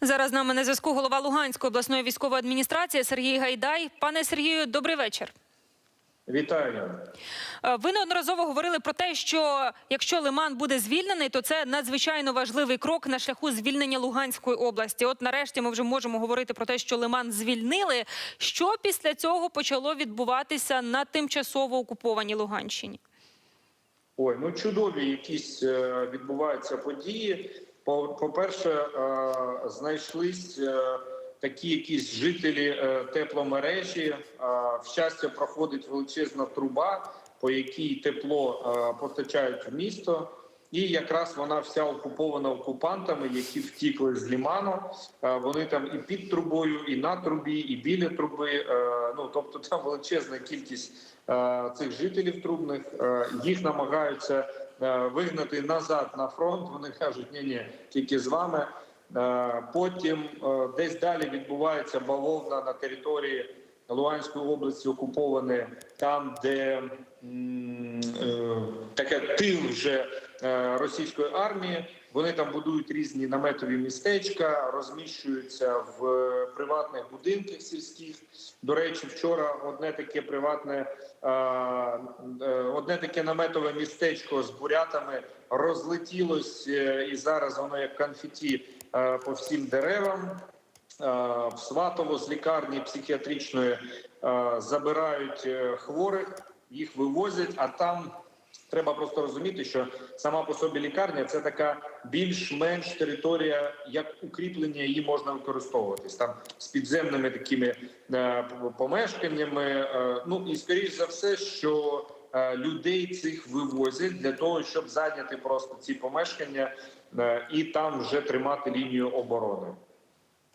Зараз з нами на зв'язку голова Луганської обласної військової адміністрації Сергій Гайдай. Пане Сергію, добрий вечір. Вітаю. Е, Ви неодноразово говорили про те, що якщо Лиман буде звільнений, то це надзвичайно важливий крок на шляху звільнення Луганської області. От нарешті ми вже можемо говорити про те, що Лиман звільнили. Що після цього почало відбуватися на тимчасово окупованій Луганщині? Ой, ну чудові якісь е, відбуваються події. По- По-перше, е, знайшлись е, такі якісь жителі е, тепломережі. В щастя, проходить величезна труба, по якій тепло постачають в місто. І якраз вона вся окупована окупантами, які втікли з ліману. Вони там і під трубою, і на трубі, і біля труби. Ну тобто, там величезна кількість цих жителів трубних. Їх намагаються вигнати назад на фронт. Вони кажуть, ні, ні, тільки з вами. Е, Потім е, десь далі відбувається бавовна на території Луганської області окуповане там, де е, таке тил вже е, російської армії. Вони там будують різні наметові містечка, розміщуються в е, приватних будинках сільських. До речі, вчора одне таке приватне, е, е, одне таке наметове містечко з бурятами розлетілось, е, і зараз воно як конфеті е, по всім деревам. Е, В Сватово з лікарні психіатричної е, забирають е, хворих, їх вивозять, а там треба просто розуміти, що сама по собі лікарня це така більш-менш територія, як укріплення її можна використовуватись там з підземними такими е, помешканнями. е, Ну і скоріш за все, що е, людей цих вивозять для того, щоб зайняти просто ці помешкання е, і там вже тримати лінію оборони.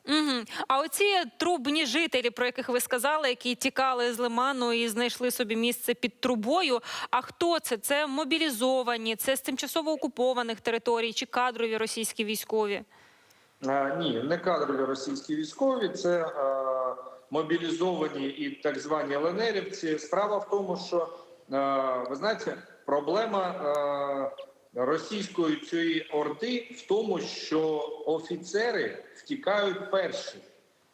Угу. А оці трубні жителі, про яких ви сказали, які тікали з лиману і знайшли собі місце під трубою. А хто це? Це мобілізовані, це з тимчасово окупованих територій чи кадрові російські військові? А, ні, не кадрові російські військові, це е, мобілізовані і так звані ЛНРівці. Справа в тому, що е, ви знаєте, проблема е, російської цієї орди в тому, що офіцери втікають перші.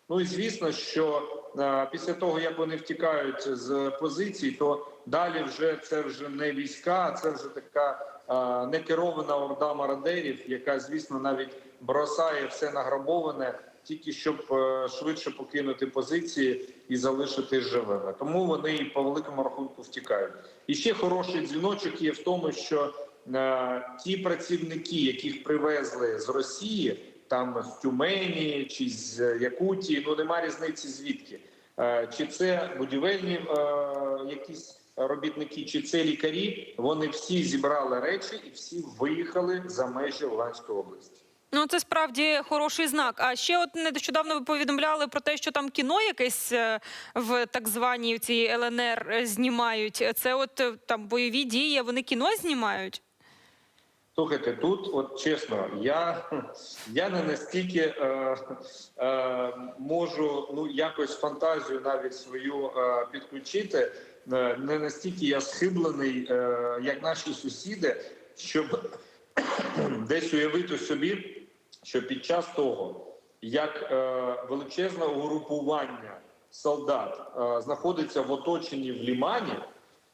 Ну і звісно, що е, після того, як вони втікають з позицій, то далі вже це вже не війська, а це вже така е, некерована орда мародерів, яка, звісно, навіть бросає все награбоване, тільки щоб е, швидше покинути позиції і залишити живими. Тому вони по великому рахунку втікають. І ще хороший дзвіночок є в тому, що ті працівники, яких привезли з Росії, там з Тюмені чи з Якутії, ну немає різниці звідки. Е, Чи це будівельні е, якісь робітники, чи це лікарі, вони всі зібрали речі і всі виїхали за межі Луганської області. Ну, це справді хороший знак. А ще от нещодавно ви повідомляли про те, що там кіно якесь е, в так званій цій ЛНР знімають. Це от там бойові дії, вони кіно знімають. Слухайте, тут, от чесно, я, я не настільки е, е, можу ну якось фантазію навіть свою е, підключити. Е, не настільки я схиблений, е, як наші сусіди, щоб десь уявити собі, що під час того, як е, величезне угрупування солдат е, знаходиться в оточенні в лімані,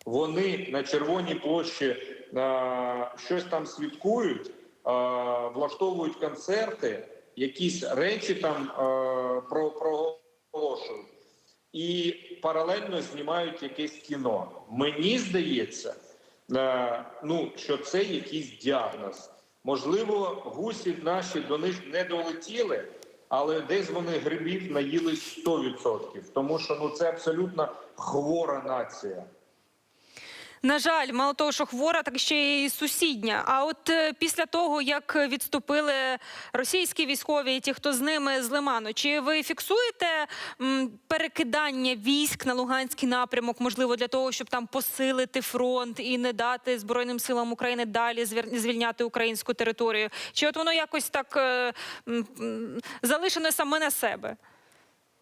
вони на червоній площі щось там святкують, е, влаштовують концерти, якісь речі там е, проголошують. І паралельно знімають якесь кіно. Мені здається, е, ну, що це якийсь діагноз. Можливо, гусі наші до них не долетіли, але десь вони грибів наїлись 100%. Тому що ну, це абсолютно хвора нація. На жаль, мало того, що хвора, так ще й сусідня. А от е, після того, як відступили російські військові і ті, хто з ними з Лиману, чи ви фіксуєте перекидання військ на Луганський напрямок, можливо, для того, щоб там посилити фронт і не дати Збройним силам України далі звільняти українську територію? Чи от воно якось так е, залишене саме на себе?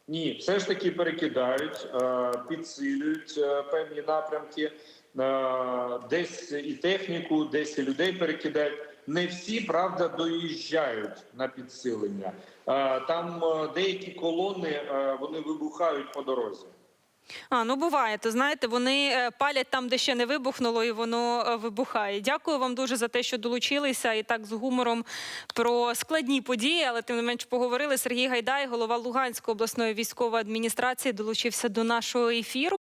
Ні, все ж таки перекидають, е, підсилюють певні напрямки, десь і техніку, десь і людей перекидають. не всі правда доїжджають на підсилення. Е, Там е, деякі колони е, вони вибухають по дорозі. А ну буває, то знаєте, вони е, палять там, де ще не вибухнуло, і воно е, вибухає. Дякую вам дуже за те, що долучилися і так з гумором про складні події, але тим не менш поговорили. Сергій Гайдай, голова Луганської обласної військової адміністрації, долучився до нашого ефіру.